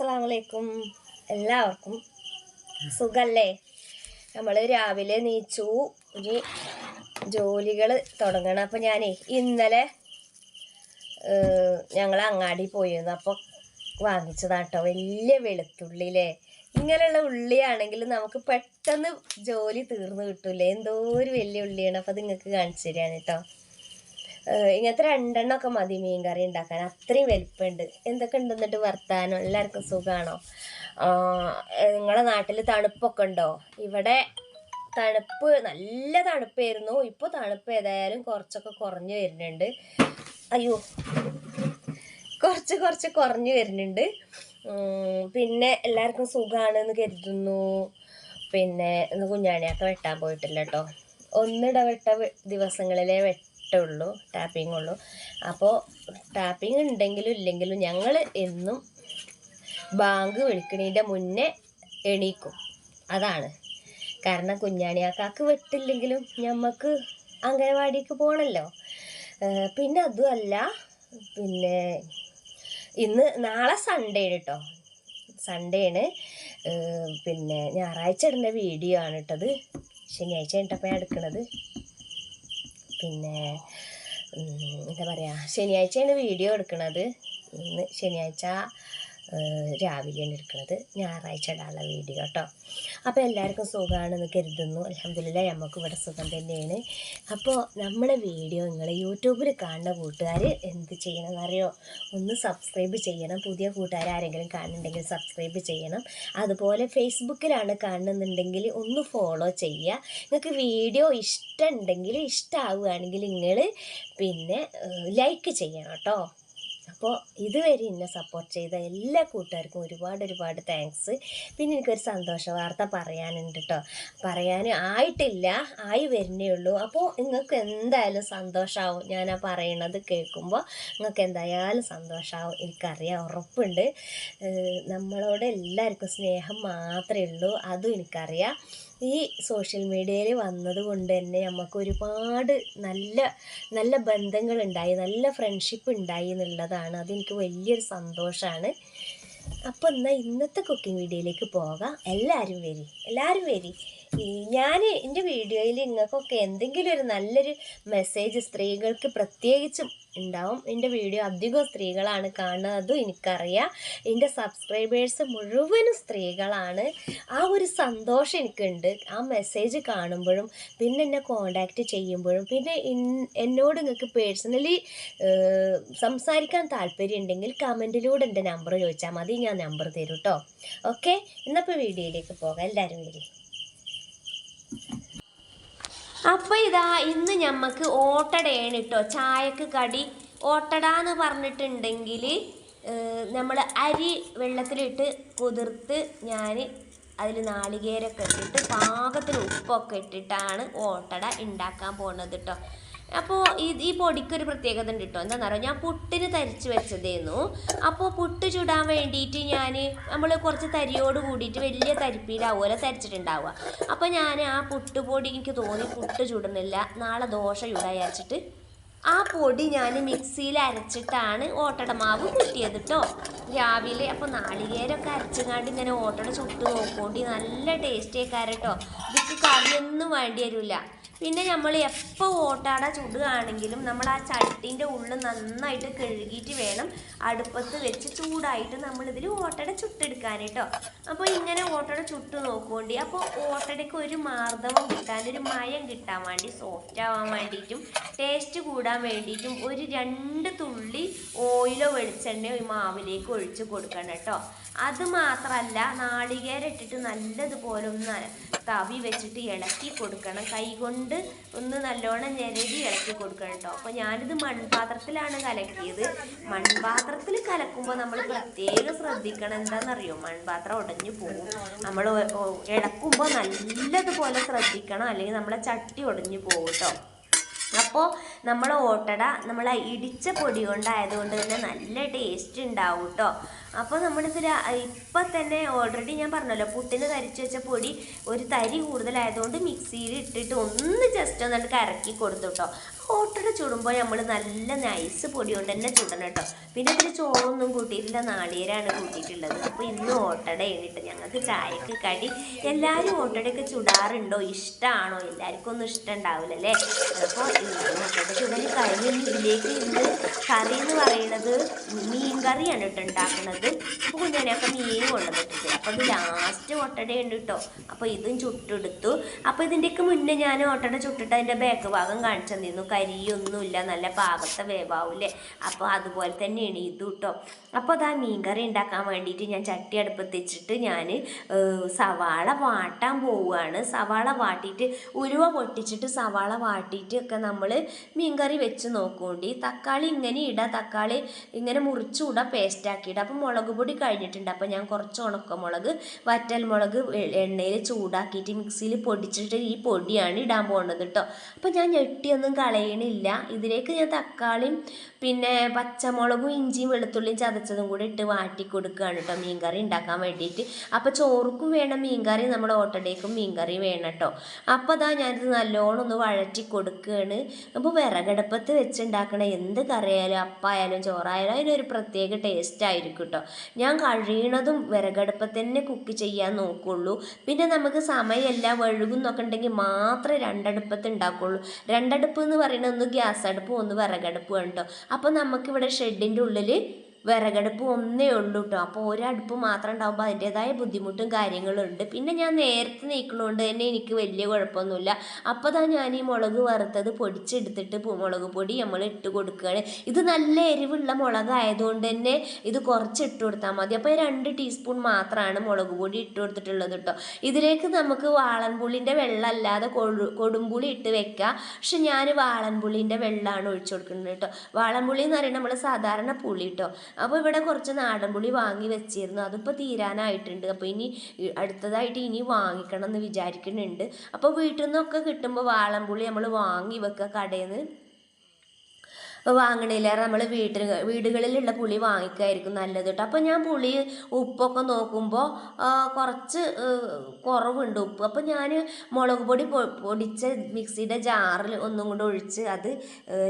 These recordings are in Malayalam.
അസ്സലാമലൈക്കും. എല്ലാവർക്കും സുഖല്ലേ? നമ്മൾ രാവിലെ നീച്ചു. ഇനി ജോലികൾ തുടങ്ങണം. അപ്പോൾ ഞാനേ ഇന്നലെ ഞങ്ങൾ അങ്ങാടി പോയിരുന്നു. അപ്പോൾ വാങ്ങിച്ചതാണ് കേട്ടോ വലിയ വെളുത്തുള്ളിയില്ലേ ഇങ്ങനെയുള്ള ഉള്ളിയാണെങ്കിൽ നമുക്ക് പെട്ടെന്ന് ജോലി തീർന്നു കിട്ടൂലേ? എന്തോ ഒരു വലിയ ഉള്ളിയാണ്. അപ്പോൾ അത് നിങ്ങൾക്ക് കാണിച്ചു തരാണ് കേട്ടോ. ഇങ്ങനത്തെ രണ്ടെണ്ണമൊക്കെ മതി മീൻ കറി ഉണ്ടാക്കാൻ. അത്രയും വലിപ്പമുണ്ട്. എന്തൊക്കെ ഉണ്ട് എന്നിട്ട് വർത്താനം? എല്ലാവർക്കും സുഖമാണോ നിങ്ങളെ നാട്ടിൽ തണുപ്പൊക്കെ ഉണ്ടോ? ഇവിടെ തണുപ്പ് നല്ല തണുപ്പായിരുന്നു. ഇപ്പോൾ തണുപ്പ് ഏതായാലും കുറച്ചൊക്കെ കുറഞ്ഞു വരുന്നുണ്ട്. അയ്യോ കുറച്ച് കുറച്ച് കുറഞ്ഞു വരുന്നുണ്ട്. പിന്നെ എല്ലാവർക്കും സുഖമാണെന്ന് കരുതുന്നു. പിന്നെ ഇന്ന് കുഞ്ഞാണിയൊക്കെ വെട്ടാൻ പോയിട്ടില്ല കേട്ടോ. ഒന്നിടവിട്ട ദിവസങ്ങളിലേ വെട്ടുള്ളൂ ടാപ്പിംഗ് ഉള്ളൂ. അപ്പോൾ ടാപ്പിംഗ് ഉണ്ടെങ്കിലും ഇല്ലെങ്കിലും ഞങ്ങൾ എന്നും ബാങ്ക് വിളിക്കണതിന്റെ മുന്നേ എണീക്കും. അതാണ്. കാരണം കുഞ്ഞാണിയാക്കാക്ക് വെട്ടില്ലെങ്കിലും ഞമ്മക്ക് അംഗനവാടിക്ക് പോകണമല്ലോ പിന്നെ അതുമല്ല പിന്നെ ഇന്ന് നാളെ സൺഡേ ആണ് കേട്ടോ സൺഡേ ആണ്. പിന്നെ ഞായറാഴ്ച ഇടുന്ന വീഡിയോ ആണ് ഇട്ടത്. ശനിയാഴ്ച കഴിഞ്ഞിട്ടപ്പോൾ ഞാൻ എടുക്കണത്. പിന്നെ എന്താ പറയുക ശനിയാഴ്ചയാണ് വീഡിയോ എടുക്കുന്നത് ഇന്ന് ശനിയാഴ്ച രാവിലെയാണ് എടുക്കുന്നത് ഞായറാഴ്ച ഇടാനുള്ള വീഡിയോ കേട്ടോ. അപ്പോൾ എല്ലാവർക്കും സുഖമാണെന്ന് കരുതുന്നു. അലഹമില്ല നമുക്ക് ഇവിടെ സുഖം തന്നെയാണ്. അപ്പോൾ നമ്മുടെ വീഡിയോ നിങ്ങൾ യൂട്യൂബിൽ കാണുന്ന കൂട്ടുകാർ എന്ത് ചെയ്യണമെന്നറിയോ ഒന്ന് സബ്സ്ക്രൈബ് ചെയ്യണം. പുതിയ കൂട്ടുകാർ ആരെങ്കിലും കാണുന്നുണ്ടെങ്കിൽ സബ്സ്ക്രൈബ് ചെയ്യണം. അതുപോലെ ഫേസ്ബുക്കിലാണ് കാണുന്നുണ്ടെങ്കിൽ ഒന്ന് ഫോളോ ചെയ്യുക. നിങ്ങൾക്ക് വീഡിയോ ഇഷ്ടമുണ്ടെങ്കിൽ ഇഷ്ടമാവുകയാണെങ്കിൽ നിങ്ങൾ പിന്നെ ലൈക്ക് ചെയ്യണം കേട്ടോ. അപ്പോൾ ഇതുവരെ എന്നെ സപ്പോർട്ട് ചെയ്ത എല്ലാ കൂട്ടുകാർക്കും ഒരുപാട് ഒരുപാട് താങ്ക്സ് പിന്നെ എനിക്കൊരു സന്തോഷ വാർത്ത പറയാനുണ്ട് കേട്ടോ പറയാൻ ആയിട്ടില്ല ആയി വരുന്നേ ഉള്ളൂ. അപ്പോൾ നിങ്ങൾക്ക് എന്തായാലും സന്തോഷമാവും ഞാൻ ആ പറയണത് കേൾക്കുമ്പോൾ നിങ്ങൾക്ക് എന്തായാലും സന്തോഷമാവും എനിക്കറിയാം ഉറപ്പുണ്ട്. നമ്മളോട് എല്ലാവർക്കും സ്നേഹം മാത്രമേ ഉള്ളൂ. അതും എനിക്കറിയാം. ഈ സോഷ്യൽ മീഡിയയിൽ വന്നതുകൊണ്ട് തന്നെ നമുക്ക് ഒരുപാട് നല്ല നല്ല ബന്ധങ്ങൾ ഉണ്ടായി നല്ല ഫ്രണ്ട്ഷിപ്പ് ഉണ്ടായി എന്നുള്ളതാണ്. അതെനിക്ക് വലിയൊരു സന്തോഷമാണ് അപ്പോൾ എന്നാൽ ഇന്നത്തെ കുക്കിംഗ് വീഡിയോയിലേക്ക് പോകാം. എല്ലാവരും വരി എല്ലാവരും വരി. ഞാൻ എന്റെ വീഡിയോയിൽ നിങ്ങൾക്കൊക്കെ എന്തെങ്കിലും ഒരു നല്ലൊരു മെസ്സേജ് സ്ത്രീകൾക്ക് പ്രത്യേകിച്ചും ഉണ്ടാവും. എന്റെ വീഡിയോ അധികം സ്ത്രീകളാണ് കാണുന്നതും എനിക്കറിയാം. എന്റെ സബ്സ്ക്രൈബേഴ്സ് മുഴുവനും സ്ത്രീകളാണ്. ആ ഒരു സന്തോഷം എനിക്കുണ്ട്. ആ മെസ്സേജ് കാണുമ്പോഴും പിന്നെ എന്നെ കോണ്ടാക്റ്റ് ചെയ്യുമ്പോഴും പിന്നെ എന്നോട് നിങ്ങൾക്ക് പേഴ്സണലി സംസാരിക്കാൻ താല്പര്യം ഉണ്ടെങ്കിൽ കമന്റിലൂടെ എന്റെ നമ്പർ ചോദിച്ചാൽ മതി. ഞാൻ നമ്പർ തരും കേട്ടോ ഓക്കെ എന്നപ്പോൾ വീഡിയോയിലേക്ക് പോകാം. എല്ലാവരും വരി. അപ്പോൾ ഇതാ ഇന്ന് ഞമ്മക്ക് ഓട്ടടയാണ് കേട്ടോ ചായക്ക് കടി ഓട്ടട എന്ന് പറഞ്ഞിട്ടുണ്ടെങ്കിൽ നമ്മൾ അരി വെള്ളത്തിലിട്ട് കുതിർത്ത് ഞാൻ അതിൽ നാളികേരമൊക്കെ ഇട്ടിട്ട് പാകത്തിന് ഉപ്പൊക്കെ ഇട്ടിട്ടാണ് ഓട്ടട ഉണ്ടാക്കാൻ പോകുന്നത് കേട്ടോ അപ്പോൾ ഈ ഈ പൊടിക്കൊരു പ്രത്യേകത ഉണ്ട് കേട്ടോ എന്താണെന്ന് അറിയാം ഞാൻ പുട്ടിന് തരിച്ച് വെച്ചതേന്നു. അപ്പോൾ പുട്ട് ചുടാൻ വേണ്ടിയിട്ട് ഞാൻ നമ്മൾ കുറച്ച് തരിയോട് കൂടിയിട്ട് വലിയ തരിപ്പീലാവുമല്ലോ തരിച്ചിട്ടുണ്ടാവുക. അപ്പോൾ ഞാൻ ആ പുട്ടുപൊടി എനിക്ക് തോന്നി പുട്ട് ചുടുന്നില്ല. നാളെ ദോശ ചുടായച്ചിട്ട് ആ പൊടി ഞാൻ മിക്സിയിൽ അരച്ചിട്ടാണ് ഓട്ടട മാവ് കിട്ടിയത് കേട്ടോ രാവിലെ അപ്പോൾ നാളികേരമൊക്കെ അരച്ചങ്ങാണ്ട് ഇങ്ങനെ ഓട്ടട ചുട്ട് നോക്കോണ്ടി. നല്ല ടേസ്റ്റ് ആക്കാറ് കേട്ടോ ഇതിക്ക് കറിയൊന്നും വേണ്ടി വരില്ല പിന്നെ നമ്മൾ എപ്പോൾ ഓട്ടാട ചുടുകയാണെങ്കിലും നമ്മൾ ആ ചട്ടീന്റെ ഉള്ളിൽ നന്നായിട്ട് കഴുകിയിട്ട് വേണം അടുപ്പത്ത് വെച്ച് ചൂടായിട്ട് നമ്മളിതിൽ ഓട്ടട ചുട്ടെടുക്കാൻ കേട്ടോ. അപ്പോൾ ഇങ്ങനെ ഓട്ടട ചുട്ട് നോക്കുകൊണ്ട് അപ്പോൾ ഓട്ടടയ്ക്ക് ഒരു മാർദ്ദവം കിട്ടാൻ ഒരു മയം കിട്ടാൻ വേണ്ടി സോഫ്റ്റ് ആവാൻ വേണ്ടിയിട്ടും ടേസ്റ്റ് കൂടാൻ വേണ്ടിയിട്ടും ഒരു രണ്ട് തുള്ളി ഓയിലോ വെളിച്ചെണ്ണയോ ഈ മാവിലേക്ക് ഒഴിച്ച് കൊടുക്കണം കേട്ടോ. അത് മാത്രമല്ല നാളികേരം ഇട്ടിട്ട് നല്ലതുപോലെ ഒന്ന് തവി വെച്ചിട്ട് ഇളക്കി കൊടുക്കണം. കൈകൊണ്ട് ഒന്ന് നല്ലോണം ഞെരടി ഇളക്കി കൊടുക്കണം കേട്ടോ. അപ്പോൾ ഞാനിത് മൺപാത്രത്തിലാണ് കലക്കിയത്. മൺപാത്രത്തിൽ കലക്കുമ്പോൾ നമ്മൾ പ്രത്യേകം ശ്രദ്ധിക്കണം എന്താണെന്നറിയോ മൺപാത്രം ഉടഞ്ഞു പോകും നമ്മൾ ഇളക്കുമ്പോൾ നല്ലതുപോലെ ശ്രദ്ധിക്കണം. അല്ലെങ്കിൽ നമ്മളെ ചട്ടി ഉടഞ്ഞു പോകും കേട്ടോ. അപ്പോൾ നമ്മൾ ഓട്ടട നമ്മൾ ഇടിച്ച പൊടി കൊണ്ടായതുകൊണ്ട് തന്നെ നല്ല ടേസ്റ്റ് ഉണ്ടാവും കേട്ടോ അപ്പോൾ നമ്മളിത് രാ- ഇപ്പം തന്നെ ഓൾറെഡി ഞാൻ പറഞ്ഞല്ലോ പുട്ടിന് കരിച്ച് വെച്ച പൊടി ഒരു തരി കൂടുതലായതുകൊണ്ട് മിക്സിയിൽ ഇട്ടിട്ട് ഒന്ന് ജസ്റ്റ് ഒന്നിട്ട് കറക്കി കൊടുത്തു കേട്ടോ ഓട്ടട ചുടുമ്പോൾ നമ്മൾ നല്ല നൈസ് പൊടി കൊണ്ട് തന്നെ ചുടണം കേട്ടോ. പിന്നെ ഇതിൽ ചോറൊന്നും കൂട്ടിയിട്ടില്ല നാളികേരാണ് കൂട്ടിയിട്ടുള്ളത്. അപ്പോൾ ഇന്ന് ഓട്ടട കഴിഞ്ഞിട്ട് ഞങ്ങൾക്ക് ചായക്ക് കടി. എല്ലാവരും ഓട്ടടയൊക്കെ ചുടാറുണ്ടോ? ഇഷ്ടമാണോ എല്ലാവർക്കും ഒന്നും ഇഷ്ടം ഉണ്ടാവില്ലല്ലേ അപ്പോൾ ഓട്ടട ചുടൽ കഴിഞ്ഞ് ഇതിലേക്ക് ഇന്ന് കറി എന്ന് പറയുന്നത് മീൻ കറിയാണ് കേട്ടോ ഉണ്ടാക്കുന്നത്. അപ്പോൾ കുഞ്ഞാനൊക്കെ മീൻ കൊണ്ടുവന്നിട്ടുണ്ട്. അപ്പോൾ ഇത് ലാസ്റ്റ് ഓട്ടടയുണ്ട് കേട്ടോ. അപ്പോൾ ഇതും ചുട്ടെടുത്തു. അപ്പോൾ ഇതിന്റെയൊക്കെ മുന്നേ ഞാൻ ഓട്ടട ചുട്ടിട്ട് അതിന്റെ ബാക്ക് ഭാഗം കാണിച്ചു തന്നിരുന്നു. കരിയൊന്നുമില്ല നല്ല പാകത്തെ വേവാവൂലേ അപ്പോൾ അതുപോലെ തന്നെയാണ് ഇത് കേട്ടോ അപ്പോൾ അതാ മീൻകറി ഉണ്ടാക്കാൻ വേണ്ടിയിട്ട് ഞാൻ ചട്ടി അടുപ്പത്ത് വെച്ചിട്ട് ഞാൻ സവാള വാട്ടാൻ പോവുകയാണ്. സവാള വാട്ടിയിട്ട് ഉരുവ പൊട്ടിച്ചിട്ട് സവാള വാട്ടിയിട്ട് ഒക്കെ നമ്മൾ മീൻകറി വെച്ച് നോക്കുകൊണ്ട് തക്കാളി ഇങ്ങനെ ഇടുക തക്കാളി ഇങ്ങനെ മുറിച്ചുകൂടാ പേസ്റ്റാക്കിയിടുക അപ്പോൾ മുളക് പൊടി കഴിഞ്ഞിട്ടുണ്ട്. അപ്പോൾ ഞാൻ കുറച്ച് ഉണക്കമുളക് വറ്റൽ മുളക് എണ്ണയിൽ ചൂടാക്കിയിട്ട് മിക്സിയിൽ പൊടിച്ചിട്ട് ഈ പൊടിയാണ് ഇടാൻ പോകുന്നത് കേട്ടോ അപ്പോൾ ഞാൻ ഞെട്ടിയൊന്നും കളയണില്ല ഇതിലേക്ക് ഞാൻ തക്കാളിയും പിന്നെ പച്ചമുളകും ഇഞ്ചിയും വെളുത്തുള്ളിയും ചതച്ചതും കൂടി ഇട്ട് വാട്ടി കൊടുക്കുകയാണ് കേട്ടോ മീൻകറി ഉണ്ടാക്കാൻ വേണ്ടിയിട്ട്. അപ്പോൾ ചോറുക്കും വേണം മീൻകറി നമ്മുടെ ഓട്ടടേക്കും മീൻകറി വേണം കേട്ടോ. അപ്പോൾ അതാ ഞാനിത് നല്ലോണം ഒന്ന് വഴറ്റി കൊടുക്കുകയാണ് അപ്പോൾ വിറകടുപ്പത്ത് വെച്ചുണ്ടാക്കണ എന്ത് കറിയായാലും അപ്പായാലും ചോറായാലും അതിനൊരു പ്രത്യേക ടേസ്റ്റ് ആയിരിക്കും കേട്ടോ. ഞാൻ കഴിയണതും വിറകടുപ്പത്ത് തന്നെ കുക്ക് ചെയ്യാൻ നോക്കുള്ളൂ. പിന്നെ നമുക്ക് സമയമല്ല വഴുകുന്നൊക്കെ ഉണ്ടെങ്കിൽ മാത്രമേ രണ്ടടുപ്പത്ത് ഉണ്ടാക്കുള്ളൂ. രണ്ടടുപ്പ് എന്ന് ഒന്ന് ഗ്യാസ് അടുപ്പും ഒന്ന് വിറകടുപ്പും കേട്ടോ അപ്പോൾ നമുക്കിവിടെ ഷെഡിന്റെ ഉള്ളിൽ വിറകടുപ്പ് ഒന്നേ ഉള്ളൂ കേട്ടോ അപ്പോൾ ഒരടുപ്പ് മാത്രം ഉണ്ടാകുമ്പോൾ അതിന്റെതായ ബുദ്ധിമുട്ടും കാര്യങ്ങളും ഉണ്ട്. പിന്നെ ഞാൻ നേരത്തെ നീക്കണോണ്ട് തന്നെ എനിക്ക് വലിയ കുഴപ്പമൊന്നുമില്ല. അപ്പോൾ തന്നെ ഞാൻ ഈ മുളക് വറുത്തത് പൊടിച്ചെടുത്തിട്ട് മുളക് പൊടി നമ്മൾ ഇട്ട് കൊടുക്കുകയാണ് ഇത് നല്ല എരിവുള്ള മുളകായതുകൊണ്ട് തന്നെ ഇത് കുറച്ച് ഇട്ട് കൊടുത്താൽ മതി. അപ്പോൾ രണ്ട് ടീസ്പൂൺ മാത്രമാണ് മുളക് പൊടി ഇട്ട് കൊടുത്തിട്ടുള്ളത് കേട്ടോ ഇതിലേക്ക് നമുക്ക് വാളൻപുള്ളിന്റെ വെള്ളം അല്ലാതെ കൊടു കൊടുമ്പുളി ഇട്ട് വെക്കാം. പക്ഷെ ഞാൻ വാളൻപുള്ളിന്റെ വെള്ളമാണ് ഒഴിച്ചു കൊടുക്കുന്നത് കേട്ടോ വാളൻപുള്ളി എന്ന് പറയുന്നത് നമ്മൾ സാധാരണ പുളി കേട്ടോ അപ്പോൾ ഇവിടെ കുറച്ച് നാടൻ പുളി വാങ്ങി വെച്ചിരുന്നു. അതിപ്പോൾ തീരാനായിട്ടുണ്ട്. അപ്പോൾ ഇനി അടുത്തതായിട്ട് ഇനി വാങ്ങിക്കണം എന്ന് വിചാരിക്കുന്നുണ്ട്. അപ്പോൾ വീട്ടിൽ നിന്നൊക്കെ കിട്ടുമ്പോൾ വാളൻപുളി നമ്മൾ വാങ്ങി വെക്കുക കടയിൽ നിന്ന് വാങ്ങണില്ലേറെ നമ്മൾ വീട്ടിൽ വീടുകളിലുള്ള പുളി വാങ്ങിക്കായിരിക്കും നല്ലത് കേട്ടോ അപ്പോൾ ഞാൻ പുളി ഉപ്പൊക്കെ നോക്കുമ്പോൾ കുറച്ച് കുറവുണ്ട് ഉപ്പ്. അപ്പോൾ ഞാൻ മുളക് പൊടി പൊടിച്ച മിക്സിയുടെ ജാറിൽ ഒന്നും കൂടെ ഒഴിച്ച് അത്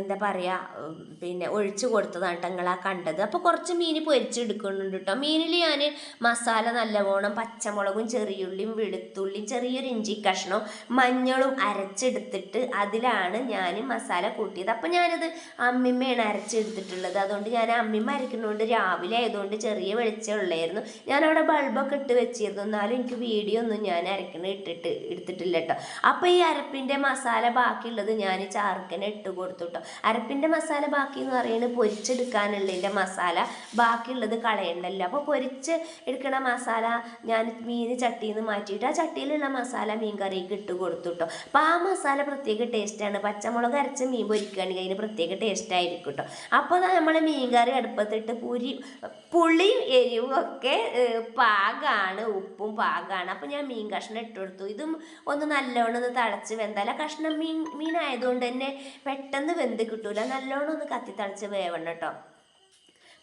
എന്താ പറയുക പിന്നെ ഒഴിച്ച് കൊടുത്തതാണ് കേട്ടോ കണ്ടത്. അപ്പോൾ കുറച്ച് മീൻ പൊരിച്ചെടുക്കുന്നുണ്ട് കേട്ടോ മീനിൽ ഞാൻ മസാല നല്ലവണ്ണം പച്ചമുളകും ചെറിയുള്ളിയും വെളുത്തുള്ളിയും ചെറിയൊരു ഇഞ്ചി കഷ്ണവും മഞ്ഞളും അരച്ചെടുത്തിട്ട് അതിലാണ് ഞാൻ മസാല കൂട്ടിയത്. അപ്പോൾ ഞാനത് അമ്മിമ്മയാണ് അരച്ചെടുത്തിട്ടുള്ളത്. അതുകൊണ്ട് ഞാൻ അമ്മിമ്മ അരയ്ക്കുന്നതുകൊണ്ട് രാവിലെ ആയതുകൊണ്ട് ചെറിയ വെളിച്ചം ഉള്ളായിരുന്നു. ഞാൻ അവിടെ ബൾബൊക്കെ ഇട്ട് വെച്ചിരുന്നു. എന്നാലും എനിക്ക് വീഡിയോ ഒന്നും ഞാൻ അരക്കണ ഇട്ടിട്ട് എടുത്തിട്ടില്ല കേട്ടോ. അപ്പോൾ ഈ അരപ്പിന്റെ മസാല ബാക്കിയുള്ളത് ഞാൻ ചാർക്കനെ ഇട്ട് കൊടുത്തു കേട്ടോ. അരപ്പിന്റെ മസാല ബാക്കി എന്ന് പറയുന്നത് പൊരിച്ചെടുക്കാനുള്ളതിന്റെ മസാല. ബാക്കിയുള്ളത് കളയണ്ടല്ലോ. അപ്പോൾ പൊരിച്ച് എടുക്കണ മസാല ഞാൻ മീൻ ചട്ടിയിൽ നിന്ന് മാറ്റിയിട്ട് ആ ചട്ടിയിലുള്ള മസാല മീൻ കറിക്ക് ഇട്ട് കൊടുത്തു കേട്ടോ. അപ്പോൾ ആ മസാല പ്രത്യേക ടേസ്റ്റാണ്. പച്ചമുളക് അരച്ച് മീൻ പൊരിക്കുകയാണെങ്കിൽ അതിന് പ്രത്യേക ടേസ്റ്റ് ആയിരിക്കും കേട്ടോ അപ്പോൾ നമ്മൾ മീൻകറി അടുപ്പത്തിട്ട് പുരി പുളിയും എരിവും ഒക്കെ പാകമാണ് ഉപ്പും പാകമാണ് അപ്പോൾ ഞാൻ മീൻ കഷ്ണം ഇട്ട് കൊടുത്തു. ഇതും ഒന്ന് നല്ലോണം ഒന്ന് തിളച്ച് വെന്താൽ കഷ്ണം മീൻ മീനായതുകൊണ്ട് തന്നെ പെട്ടെന്ന് വെന്ത് കിട്ടൂല. നല്ലോണം ഒന്ന് കത്തി തിളച്ച് വേവണം കേട്ടോ.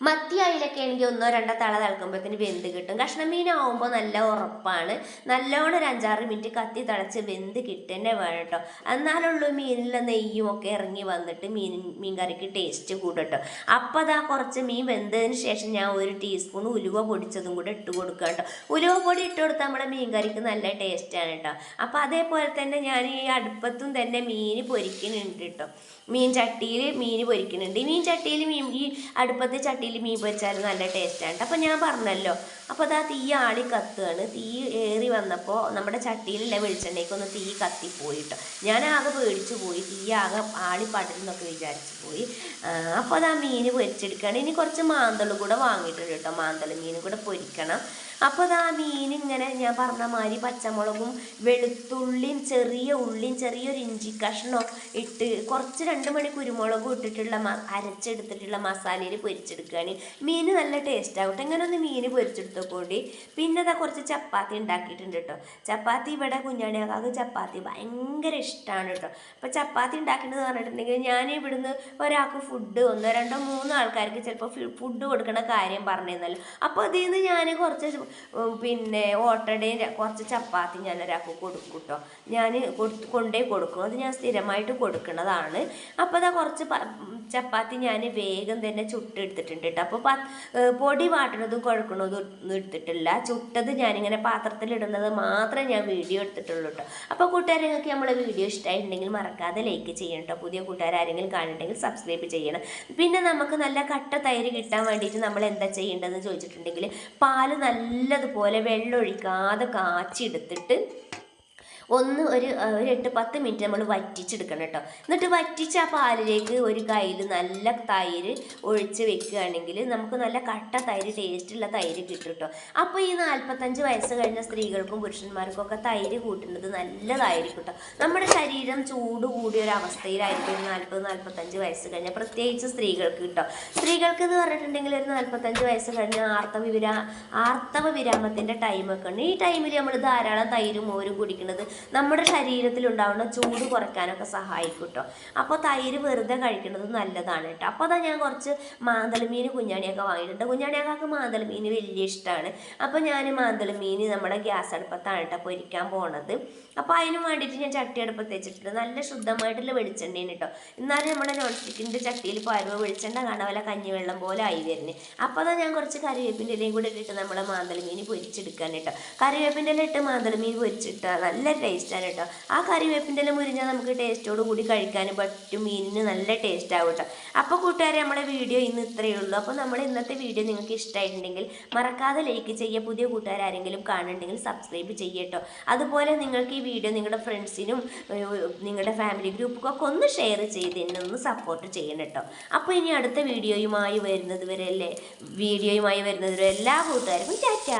മത്തി അയിലൊക്കെ ആണെങ്കിൽ ഒന്നോ രണ്ടോ തള തിളക്കുമ്പോഴത്തേന് വെന്ത് കിട്ടും. കഷ്ണം മീനാവുമ്പോൾ നല്ല ഉറപ്പാണ്. നല്ലോണം ഒരു അഞ്ചാറ് മിനിറ്റ് കത്തി തിളച്ച് വെന്ത് കിട്ടുന്നേ വേണം കേട്ടോ. എന്നാലുള്ളൂ മീനിലെ നെയ്യും ഒക്കെ ഇറങ്ങി വന്നിട്ട് മീൻ മീൻ കറിക്ക് ടേസ്റ്റ് കൂടും കേട്ടോ അപ്പോൾ അതാ കുറച്ച് മീൻ വെന്തതിന് ശേഷം ഞാൻ ഒരു ടീസ്പൂൺ ഉലുവ പൊടിച്ചതും കൂടെ ഇട്ട് കൊടുക്കുക കേട്ടോ. ഉലുവ പൊടി ഇട്ട് കൊടുത്താൽ നമ്മുടെ മീൻ കറിക്ക് നല്ല ടേസ്റ്റാണ് കേട്ടോ. അപ്പോൾ അതേപോലെ തന്നെ ഞാൻ ഈ അടുപ്പത്തും തന്നെ മീൻ പൊരിക്കുന്നുണ്ട് കേട്ടോ. മീൻ ചട്ടിയിൽ മീൻ പൊരിക്കുന്നുണ്ട് ഈ മീൻ ചട്ടിയിൽ മീൻ ഈ അടുപ്പത്തെ ചട്ടിയിൽ മീൻ പൊരിച്ചാൽ നല്ല ടേസ്റ്റാണ് അപ്പോൾ ഞാൻ പറഞ്ഞല്ലോ അപ്പോൾ അതാ തീ ആളി കത്തുകയാണ് തീ ഏറി വന്നപ്പോൾ നമ്മുടെ ചട്ടിയിലുള്ള വെളിച്ചെണ്ണയ്ക്കൊന്ന് തീ കത്തിപ്പോയി കേട്ടോ ഞാൻ ആകെ പേടിച്ചു പോയി. തീ ആകെ ആളി പടരുന്നൊക്കെ വിചാരിച്ചു പോയി. അപ്പോൾ അതാ മീൻ പൊരിച്ചെടുക്കുകയാണ് ഇനി കുറച്ച് മാന്തൾ കൂടെ വാങ്ങിയിട്ടുണ്ട് കേട്ടോ. മാന്തൾ മീൻ കൂടെ പൊരിക്കണം. അപ്പോൾ അതാ മീൻ ഇങ്ങനെ ഞാൻ പറഞ്ഞ മാതിരി പച്ചമുളകും വെളുത്തുള്ളിയും ചെറിയ ഉള്ളിയും ചെറിയൊരു ഇഞ്ചി കഷ്ണോ ഇട്ട് കുറച്ച് രണ്ട് മണി കുരുമുളകും ഇട്ടിട്ടുള്ള അരച്ചെടുത്തിട്ടുള്ള മസാലയിൽ പൊരിച്ചെടുക്കുകയാണ്. മീൻ നല്ല ടേസ്റ്റ് ആവട്ടെ. ഇങ്ങനെ ഒന്ന് മീൻ പൊരിച്ചെടുത്തോക്കൂടി പിന്നെ അതാ കുറച്ച് ചപ്പാത്തി ഉണ്ടാക്കിയിട്ടുണ്ട് കേട്ടോ ചപ്പാത്തി ഇവിടെ കുഞ്ഞാണിയാക്കാക്ക് ചപ്പാത്തി ഭയങ്കര ഇഷ്ടമാണ് കേട്ടോ അപ്പോൾ ചപ്പാത്തി ഉണ്ടാക്കേണ്ടത് പറഞ്ഞിട്ടുണ്ടെങ്കിൽ ഞാൻ ഇവിടുന്ന് ഒരാൾക്ക് ഫുഡ് ഒന്നോ രണ്ടോ മൂന്നോ ആൾക്കാർക്ക് ചിലപ്പോൾ ഫുഡ് കൊടുക്കണ കാര്യം പറഞ്ഞിരുന്നല്ലോ. അപ്പോൾ അതിൽ നിന്ന് ഞാൻ കുറച്ച് പിന്നെ ഓട്ടടയും കുറച്ച് ചപ്പാത്തി ഞാൻ ഒരാൾക്ക് കൊടുക്കും കേട്ടോ ഞാൻ കൊണ്ടേ കൊടുക്കും. അത് ഞാൻ സ്ഥിരമായിട്ട് കൊടുക്കുന്നതാണ് അപ്പോൾ അതാ കുറച്ച് ചപ്പാത്തി ഞാൻ വേഗം തന്നെ ചുട്ടെടുത്തിട്ടുണ്ട് കേട്ടോ അപ്പോൾ പൊടി വാട്ടണതും കുഴക്കണതും ഒന്നും എടുത്തിട്ടില്ല. ചുട്ടത് ഞാനിങ്ങനെ പാത്രത്തിലിടുന്നത് മാത്രമേ ഞാൻ വീഡിയോ എടുത്തിട്ടുള്ളൂ കേട്ടോ അപ്പോൾ കൂട്ടുകാരങ്ങൾക്ക് നമ്മളെ വീഡിയോ ഇഷ്ടമായിട്ടുണ്ടെങ്കിൽ മറക്കാതെ ലൈക്ക് ചെയ്യണം കേട്ടോ പുതിയ കൂട്ടുകാരെങ്കിലും കാണുന്നുണ്ടെങ്കിൽ സബ്സ്ക്രൈബ് ചെയ്യണം. പിന്നെ നമുക്ക് നല്ല കട്ട തൈര് കിട്ടാൻ വേണ്ടിയിട്ട് നമ്മൾ എന്താ ചെയ്യേണ്ടതെന്ന് ചോദിച്ചിട്ടുണ്ടെങ്കിൽ പാൽ നല്ലതുപോലെ വെള്ളം ഒഴിക്കാതെ ഒന്ന് ഒരു ഒരു എട്ട് പത്ത് മിനിറ്റ് നമ്മൾ വറ്റിച്ചെടുക്കണം കേട്ടോ. എന്നിട്ട് വറ്റിച്ച് ആ പാലിലേക്ക് ഒരു കയ്യിൽ നല്ല തൈര് ഒഴിച്ച് വെക്കുകയാണെങ്കിൽ നമുക്ക് നല്ല കട്ട തൈര് ടേസ്റ്റുള്ള തൈര് കിട്ടും കേട്ടോ. അപ്പോൾ ഈ നാൽപ്പത്തഞ്ച് വയസ്സ് കഴിഞ്ഞ സ്ത്രീകൾക്കും പുരുഷന്മാർക്കും ഒക്കെ തൈര് കൂട്ടുന്നത് നല്ലതായിരിക്കും കേട്ടോ. നമ്മുടെ ശരീരം ചൂട് കൂടിയ ഒരു അവസ്ഥയിലായിരിക്കും നാൽപ്പത് നാൽപ്പത്തഞ്ച് വയസ്സ് കഴിഞ്ഞാൽ പ്രത്യേകിച്ച് സ്ത്രീകൾക്ക് കേട്ടോ. സ്ത്രീകൾക്ക് എന്ന് പറഞ്ഞിട്ടുണ്ടെങ്കിൽ ഒരു നാൽപ്പത്തഞ്ച് വയസ്സ് കഴിഞ്ഞ ആർത്തവ വിരാ ആർത്തവ വിരാമത്തിന്റെ ടൈമൊക്കെ ഉണ്ട് ഈ ടൈമിൽ നമ്മൾ ധാരാളം തൈരും മോരും കുടിക്കുന്നത്. നമ്മുടെ ശരീരത്തിൽ ഉണ്ടാവുന്ന ചൂട് കുറയ്ക്കാനൊക്കെ സഹായിക്കും കേട്ടോ അപ്പോൾ തൈര് വെറുതെ കഴിക്കുന്നത് നല്ലതാണ് കേട്ടോ. അപ്പോൾ അതാ ഞാൻ കുറച്ച് മാന്തളമീൻ കുഞ്ഞാണിയൊക്കെ വാങ്ങിയിട്ടുണ്ട്. കുഞ്ഞാണിയാക്കാക്ക് മാന്തളമീൻ വലിയ ഇഷ്ടമാണ്. അപ്പോൾ ഞാൻ മാന്തളമീൻ നമ്മുടെ ഗ്യാസ് അടുപ്പത്താണ് കേട്ടോ പൊരിക്കാൻ പോണത്. അപ്പോൾ അതിന് വേണ്ടിയിട്ട് ഞാൻ ചട്ടി അടുപ്പത്ത് വെച്ചിട്ടുണ്ട്. നല്ല ശുദ്ധമായിട്ടുള്ള വെളിച്ചെണ്ണയാണ് കേട്ടോ. എന്നാലും നമ്മുടെ നോൺ സ്റ്റിക്കിന്റെ ചട്ടിയിൽ പോയപ്പോൾ വെളിച്ചെണ്ണ കാണാൻ വല്ല കഞ്ഞിവെള്ളം പോലെ ആയി വരുന്നത് അപ്പോൾ അതാ ഞാൻ കുറച്ച് കറിവേപ്പിന്റെ ഇലയും കൂടെ ഇട്ടിട്ട് നമ്മുടെ മാന്തളമീൻ പൊരിച്ചെടുക്കാൻ കേട്ടോ. കറിവേപ്പിന്റെ ഇല ഇട്ട് മാന്തളമീൻ പൊരിച്ചിട്ടാൽ നല്ല ടേസ്റ്റാണ് കേട്ടോ. ആ കറിവേപ്പിന്റെ എല്ലാം മുരിഞ്ഞാൽ നമുക്ക് ടേസ്റ്റോട് കൂടി കഴിക്കാനും പറ്റും. മീനിന് നല്ല ടേസ്റ്റ് ആവും കേട്ടോ. അപ്പോൾ കൂട്ടുകാരെ നമ്മുടെ വീഡിയോ ഇന്ന് ഇത്രയേ ഉള്ളൂ. അപ്പോൾ നമ്മുടെ ഇന്നത്തെ വീഡിയോ നിങ്ങൾക്ക് ഇഷ്ടമായിട്ടുണ്ടെങ്കിൽ മറക്കാതെ ലൈക്ക് ചെയ്യുക. പുതിയ കൂട്ടുകാർ ആരെങ്കിലും കാണുന്നുണ്ടെങ്കിൽ സബ്സ്ക്രൈബ് ചെയ്യട്ടോ അതുപോലെ നിങ്ങൾക്ക് ഈ വീഡിയോ നിങ്ങളുടെ ഫ്രണ്ട്സിനും നിങ്ങളുടെ ഫാമിലി ഗ്രൂപ്പുകൊക്കെ ഒന്ന് ഷെയർ ചെയ്ത് എന്നെ ഒന്ന് സപ്പോർട്ട് ചെയ്യണം കേട്ടോ. അപ്പോൾ ഇനി അടുത്ത വീഡിയോയുമായി വരുന്നത് വരെ അല്ലേ? വീഡിയോയുമായി വരുന്നത് വരെ എല്ലാ കൂട്ടുകാർക്കും ടാറ്റ.